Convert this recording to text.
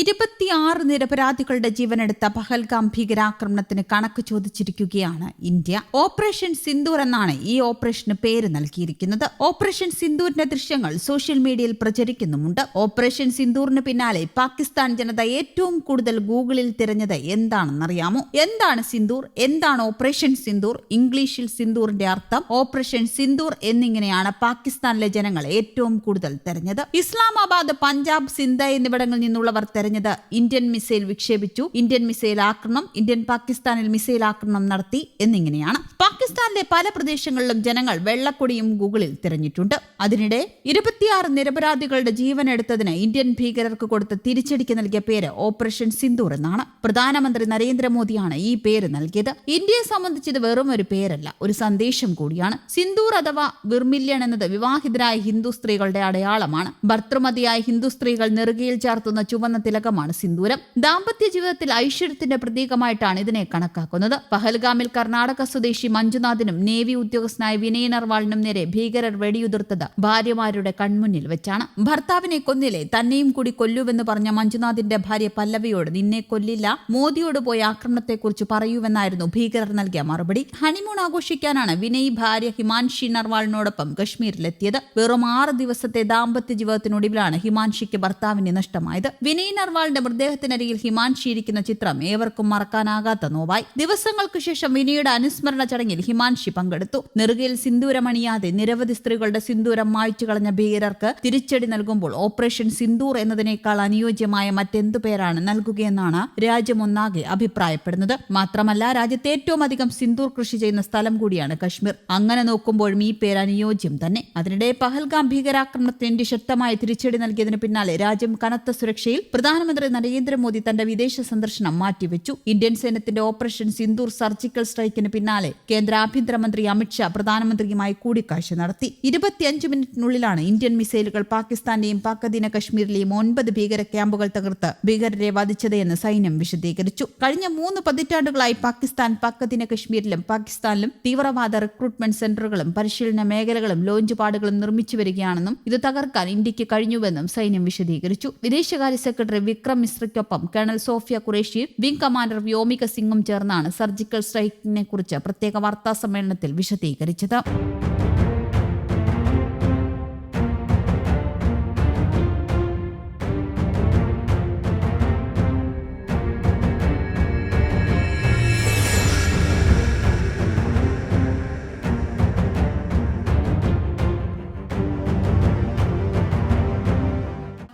ഇരുപത്തിയാറ് നിരപരാധികളുടെ ജീവനെടുത്ത പഹൽഗാം ഭീകരാക്രമണത്തിന് കണക്ക് ചോദിച്ചിരിക്കുകയാണ് ഇന്ത്യ. ഓപ്പറേഷൻ സിന്ദൂർ എന്നാണ് ഈ ഓപ്പറേഷന് പേര് നൽകിയിരിക്കുന്നത്. ഓപ്പറേഷൻ സിന്ദൂരിന്റെ ദൃശ്യങ്ങൾ സോഷ്യൽ മീഡിയയിൽ പ്രചരിക്കുന്നുമുണ്ട്. ഓപ്പറേഷൻ സിന്ദൂറിന് പിന്നാലെ പാകിസ്ഥാൻ ജനത ഏറ്റവും കൂടുതൽ ഗൂഗിളിൽ തിരഞ്ഞത് എന്താണെന്നറിയാമോ? എന്താണ് സിന്ദൂർ? എന്താണ് ഓപ്പറേഷൻ സിന്ദൂർ? ഇംഗ്ലീഷിൽ സിന്ദൂറിന്റെ അർത്ഥം ഓപ്പറേഷൻ സിന്ദൂർ എന്നിങ്ങനെയാണ് പാകിസ്ഥാനിലെ ജനങ്ങൾ ഏറ്റവും കൂടുതൽ തെരഞ്ഞത്. ഇസ്ലാമാബാദ് പഞ്ചാബ് സിന്ധ എന്നിവിടങ്ങളിൽ നിന്നുള്ളവർ തെരഞ്ഞത് ഇന്ത്യൻ മിസൈൽ വിക്ഷേപിച്ചു. ഇന്ത്യൻ മിസൈൽ ആക്രമണം ഇന്ത്യൻ പാകിസ്ഥാനിൽ മിസൈൽ ആക്രമണം നടത്തി എന്നിങ്ങനെയാണ്. പാകിസ്ഥാനിലെ പല പ്രദേശങ്ങളിലും ജനങ്ങൾ വെള്ളക്കൊടിയും ഗൂഗിളിൽ തിരഞ്ഞിട്ടുണ്ട്. അതിനിടെ ഇരുപത്തിയാറ് നിരപരാധികളുടെ ജീവൻ എടുത്തതിന് ഇന്ത്യൻ ഭീകരർക്ക് കൊടുത്ത തിരിച്ചടിക്ക് നൽകിയ പേര് ഓപ്പറേഷൻ സിന്ദൂർ എന്നാണ്. പ്രധാനമന്ത്രി നരേന്ദ്രമോദിയാണ് ഈ പേര് നൽകിയത്. ഇന്ത്യയെ സംബന്ധിച്ച് ഇത് വെറും ഒരു പേരല്ല ഒരു സന്ദേശം കൂടിയാണ്. സിന്ദൂർ അഥവാ വിർമില്യൺ എന്നത് വിവാഹിതരായ ഹിന്ദു സ്ത്രീകളുടെ അടയാളമാണ്. ഭർത്തൃമതിയായ ഹിന്ദു സ്ത്രീകൾ നെറുകയിൽ ചാർത്തുന്ന ചുവന്ന തിലകമാണ് സിന്ദൂരം. ദാമ്പത്യ ജീവിതത്തിൽ ഐശ്വര്യത്തിന്റെ പ്രതീകമായിട്ടാണ് ഇതിനെ കണക്കാക്കുന്നത്. പഹൽഗാമിൽ കർണാടക സ്വദേശി മഞ്ജുനാഥിനും നേവി ഉദ്യോഗസ്ഥനായ വിനയ് നർവാളിനും നേരെ ഭീകരർ വെടിയുതിർത്തത് ഭാര്യമാരുടെ കൺമുന്നിൽ വെച്ചാണ്. ഭർത്താവിനെ കൊന്നില്ലേ തന്നെയും കൂടി കൊല്ലുവെന്ന് പറഞ്ഞ മഞ്ജുനാഥിന്റെ ഭാര്യ പല്ലവിയോട് നിന്നെ കൊല്ലില്ല മോദിയോട് പോയ ആക്രമണത്തെക്കുറിച്ച് പറയൂവെന്നായിരുന്നു ഭീകരർ നൽകിയ മറുപടി. ഹണിമൂൺ ആഘോഷിക്കാനാണ് വിനയ് ഭാര്യ ഹിമാൻഷി നർവാളിനോടൊപ്പം കശ്മീരിലെത്തിയത്. വെറും ആറ് ദിവസത്തെ ദാമ്പത്യ ജീവിതത്തിനൊടുവിലാണ് ഹിമാൻഷിക്ക് ഭർത്താവിനെ നഷ്ടമായത്. വിനയ് നർവാളിന്റെ മൃതദേഹത്തിനരികിൽ ഹിമാൻഷി ഇരിക്കുന്ന ചിത്രം ഏവർക്കും മറക്കാനാകാത്ത നോവായി. ദിവസങ്ങൾക്കു ശേഷം വിനിയുടെ അനുസ്മരണ ചടങ്ങിൽ ഹിമാൻഷി പങ്കെടുത്തു. നെറുകയിൽ സിന്ദൂരമണിയാതെ നിരവധി സ്ത്രീകളുടെ സിന്ദൂരം മായ്ച്ചു കളഞ്ഞ ഭീകരർക്ക് തിരിച്ചടി നൽകുമ്പോൾ ഓപ്പറേഷൻ സിന്ദൂർ എന്നതിനേക്കാൾ അനുയോജ്യമായ മറ്റെന്തു പേരാണ് നൽകുകയെന്നാണ് രാജ്യമൊന്നാകെ അഭിപ്രായപ്പെടുന്നത്. മാത്രമല്ല രാജ്യത്തെ ഏറ്റവും അധികം സിന്ദൂർ കൃഷി ചെയ്യുന്ന സ്ഥലം കൂടിയാണ് കശ്മീർ. അങ്ങനെ നോക്കുമ്പോഴും ഈ പേര് അനുയോജ്യം തന്നെ. അതിനിടെ പഹൽഗാം ഭീകരാക്രമണത്തിന് ശക്തമായ തിരിച്ചടി നൽകിയതിന് പിന്നാലെ രാജ്യം കനത്ത സുരക്ഷയിൽ പ്രധാനമന്ത്രി നരേന്ദ്രമോദി തന്റെ വിദേശ സന്ദർശനം മാറ്റിവെച്ചു. ഇന്ത്യൻ സൈന്യത്തിന്റെ ഓപ്പറേഷൻ സിന്ദൂർ സർജിക്കൽ സ്ട്രൈക്കിന് പിന്നാലെ കേന്ദ്ര ആഭ്യന്തരമന്ത്രി അമിത്ഷാ പ്രധാനമന്ത്രിയുമായി കൂടിക്കാഴ്ച നടത്തി. ഇരുപത്തിയഞ്ച് മിനിറ്റിനുള്ളിലാണ് ഇന്ത്യൻ മിസൈലുകൾ പാകിസ്ഥാന്റെയും പാക്കധീന കശ്മീരിലെയും ഒൻപത് ഭീകര ക്യാമ്പുകൾ തകർത്ത് ഭീകരരെ വധിച്ചതെന്ന് സൈന്യം വിശദീകരിച്ചു. കഴിഞ്ഞ മൂന്ന് പതിറ്റാണ്ടുകളായി പാകിസ്ഥാൻ പാക്കധീന കശ്മീരിലും പാകിസ്ഥാനിലും തീവ്രവാദ റിക്രൂട്ട്മെന്റ് സെന്ററുകളും പരിശീലന മേഖലകളും ലോഞ്ച് പാടുകളും നിർമ്മിച്ചു വരികയാണെന്നും ഇത് തകർക്കാൻ ഇന്ത്യയ്ക്ക് കഴിഞ്ഞുവെന്നും സൈന്യം വിശദീകരിച്ചു. വിദേശകാര്യ സെക്രട്ടറി വിക്രം മിശ്രയ്ക്കൊപ്പം കേണൽ സോഫിയ ഖുറേഷിയും വിംഗ് കമാൻഡർ വ്യോമിക സിംഗും ചേർന്നാണ് സർജിക്കൽ സ്ട്രൈക്കിനെ കുറിച്ച് പ്രത്യേക വാർത്താ സമ്മേളനത്തിൽ വിശദീകരിച്ചത്.